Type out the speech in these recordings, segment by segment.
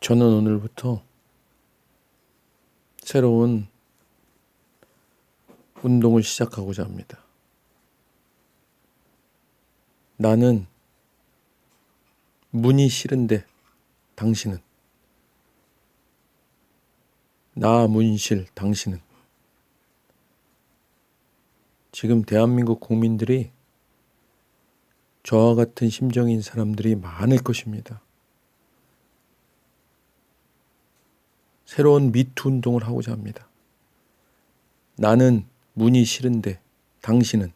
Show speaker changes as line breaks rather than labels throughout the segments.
저는 오늘부터 새로운 운동을 시작하고자 합니다. 나는 문이 싫은데 당신은 나 문실 당신은 지금 대한민국 국민들이 저와 같은 심정인 사람들이 많을 것입니다. 새로운 미투 운동을 하고자 합니다. 나는 문이 싫은데 당신은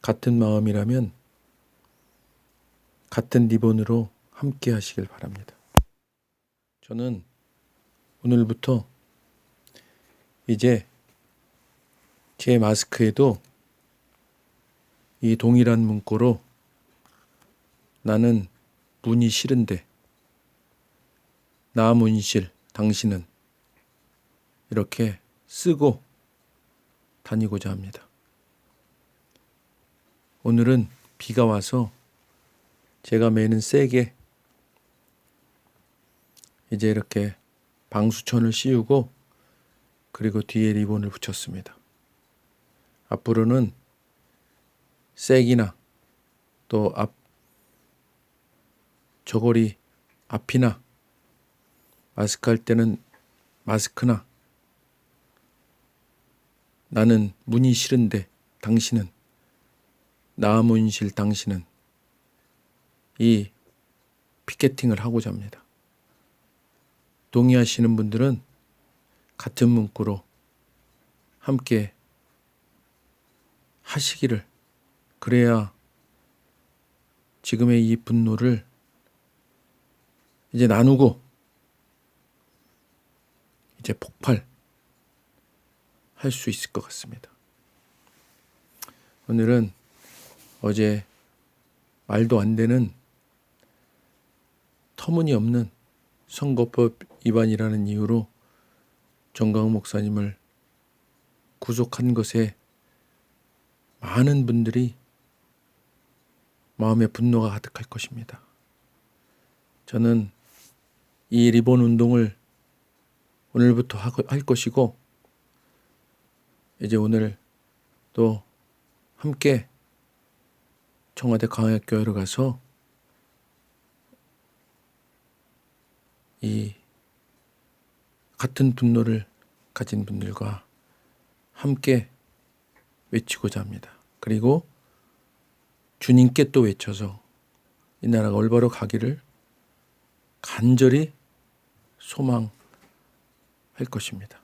같은 마음이라면 같은 리본으로 함께 하시길 바랍니다. 저는 오늘부터 이제 제 마스크에도 이 동일한 문구로 나는 문이 싫은데 나 문실 당신은 이렇게 쓰고 다니고자 합니다. 오늘은 비가 와서 제가 매는 세게 이제 이렇게 방수천을 씌우고 그리고 뒤에 리본을 붙였습니다. 앞으로는 색이나 또 앞 저고리 앞이나 마스크 할 때는 마스크나 나는 문이 싫은데 당신은 나 문실 당신은 이 피켓팅을 하고자 합니다. 동의하시는 분들은 같은 문구로 함께 하시기를 그래야 지금의 이 분노를 이제 나누고 이제 폭발 할 수 있을 것 같습니다. 오늘은 어제 말도 안 되는 터무니없는 선거법 위반이라는 이유로 정강 목사님을 구속한 것에 많은 분들이 마음에 분노가 가득할 것입니다. 저는 이 리본 운동을 오늘부터 할 것이고 이제 오늘 또 함께 청와대 광역교회로 가서 이 같은 분노를 가진 분들과 함께 외치고자 합니다. 그리고 주님께 또 외쳐서 이 나라가 올바로 가기를 간절히 소망 것입니다.